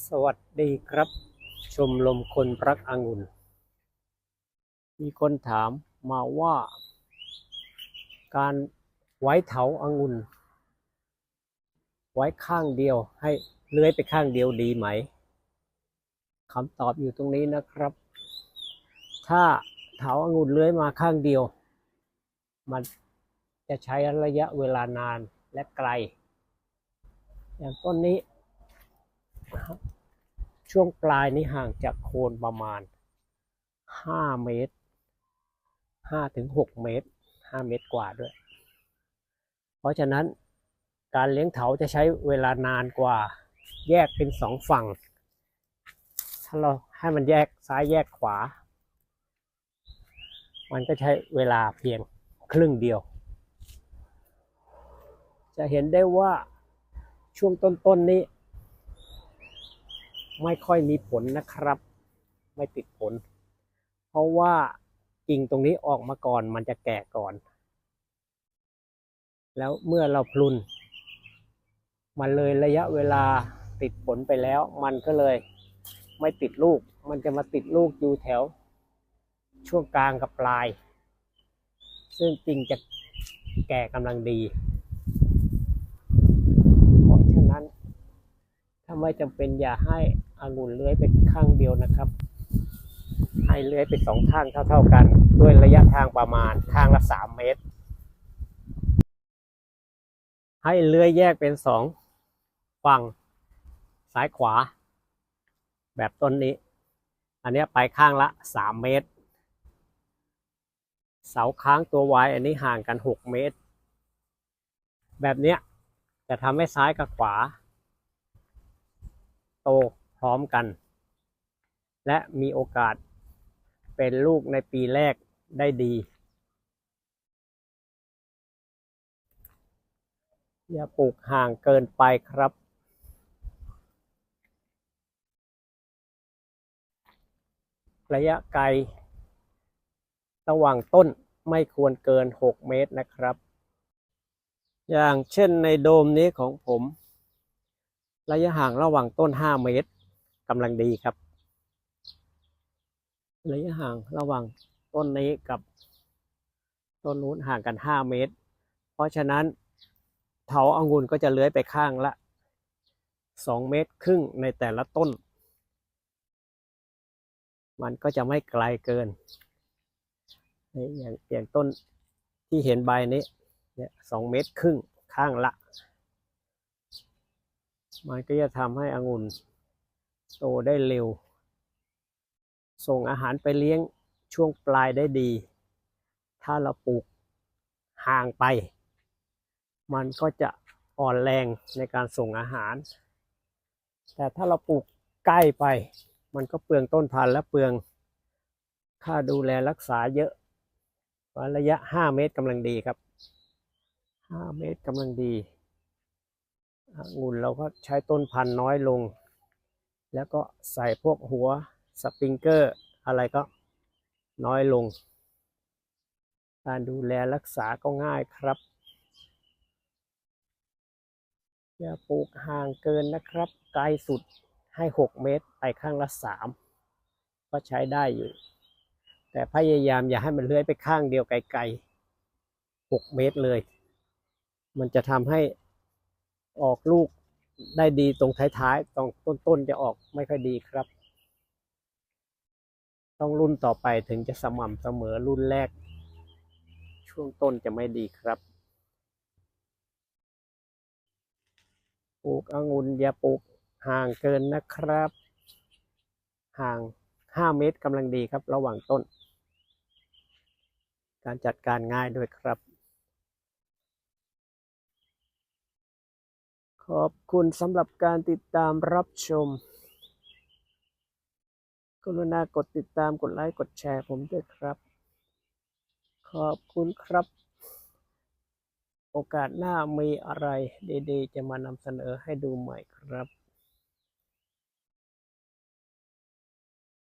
สวัสดีครับ ชมรมคนรักองุ่น มีคนถามมาว่า การไว้เถาองุ่น ไว้ข้างเดียวให้เลื้อยไปข้างเดียวดีไหมคำตอบอยู่ตรงนี้นะครับ ถ้าเถาองุ่นเลื้อยมาข้างเดียว มันจะใช้ระยะเวลานานและไกล อย่างต้นนี้ ช่วงปลายนี้ห่างจากโคนประมาณ 5 เมตร 5 ถึง 6 เมตร 5 เมตรกว่าด้วย เพราะฉะนั้นการเลี้ยงเถาจะใช้เวลานานกว่า แยกเป็นสองฝั่ง ถ้าเราให้มันแยกซ้ายแยกขวา มันก็ใช้เวลาเพียงครึ่งเดียว จะเห็นได้ว่าช่วงต้นๆนนี้ ไม่ค่อยมีผลนะครับ ไม่ติดผล เพราะว่ากิ่งตรงนี้ออกมาก่อนมันจะแก่ก่อน แล้วเมื่อเราพลุน มันเลยระยะเวลาติดผลไปแล้ว มันก็เลยไม่ติดลูก มันจะมาติดลูกอยู่แถว ช่วงกลางกับปลาย ซึ่งกิ่งจะแก่กำลังดี เพราะฉะนั้น ถ้าไม่จำเป็นอย่าให้องุ่นเลื้อยไปข้างเดียวนะครับ ให้เลื้อยไปสองข้างเท่า ๆกัน ด้วยระยะทางประมาณข้างละสามเมตร ให้เลื้อยแยกเป็นสองฝั่งซ้ายขวา แบบต้นนี้ อันนี้ไปข้างละสามเมตร เสาค้างตัววายอันนี้ห่างกันหกเมตร แบบเนี้ยจะทำให้ซ้ายกับขวา โตพร้อมกัน และมีโอกาสเป็นลูกในปีแรกได้ดี อย่าปลูกห่างเกินไปครับ ระยะไกล ระหว่างต้นไม่ควรเกิน 6 เมตรนะครับ อย่างเช่นในโดมนี้ของผม ระยะห่างระหว่างต้น 5 เมตรกำลังดีครับ ระยะห่างระหว่างต้นนี้กับต้นนู้นห่างกัน 5 เมตร เพราะฉะนั้นเถาอางุ่นก็จะเลื้อยไปข้างละ 2 เมตรครึ่งในแต่ละต้น มันก็จะไม่ไกลเกิน อย่างอย่างต้นที่เห็นใบนี้เนี่ยสองเมตรครึ่งข้างละ มันก็จะทำให้องุ่นโตได้เร็ว ส่งอาหารไปเลี้ยงช่วงปลายได้ดี ถ้าเราปลูกห่างไป มันก็จะอ่อนแรงในการส่งอาหาร แต่ถ้าเราปลูกใกล้ไป มันก็เปลืองต้นพันธุ์และเปลืองค่าดูแลรักษาเยอะระยะ 5 เมตรกำลังดีครับ 5 เมตรกำลังดี องุ่นเราก็ใช้ต้นพันธุ์น้อยลง แล้วก็ใส่พวกหัวสปริงเกอร์อะไรก็น้อยลง การดูแลรักษาก็ง่ายครับ อย่าปลูกห่างเกินนะครับ ไกลสุดให้ 6 เมตรไปข้างละ 3 ก็ใช้ได้อยู่ แต่พยายามอย่าให้มันเลื้อยไปข้างเดียวไกลๆ 6 เมตรเลย มันจะทำให้ ออกลูกได้ดีตรงท้ายๆตรงต้นๆจะออกไม่ค่อยดีครับ ต้องรุ่นต่อไปถึงจะสม่ำเสมอรุ่นแรก ช่วงต้นจะไม่ดีครับปลูกองุ่นอย่าปลูกห่างเกินนะครับ ห่าง 5 เมตรกำลังดีครับ ระหว่างต้น การจัดการง่ายด้วยครับ ขอบคุณสำหรับการติดตามรับชม กรุณากดติดตามกดไลค์กดแชร์ผมด้วยครับ ขอบคุณครับ โอกาสหน้ามีอะไรดีๆ จะมานำเสนอให้ดูใหม่ครับ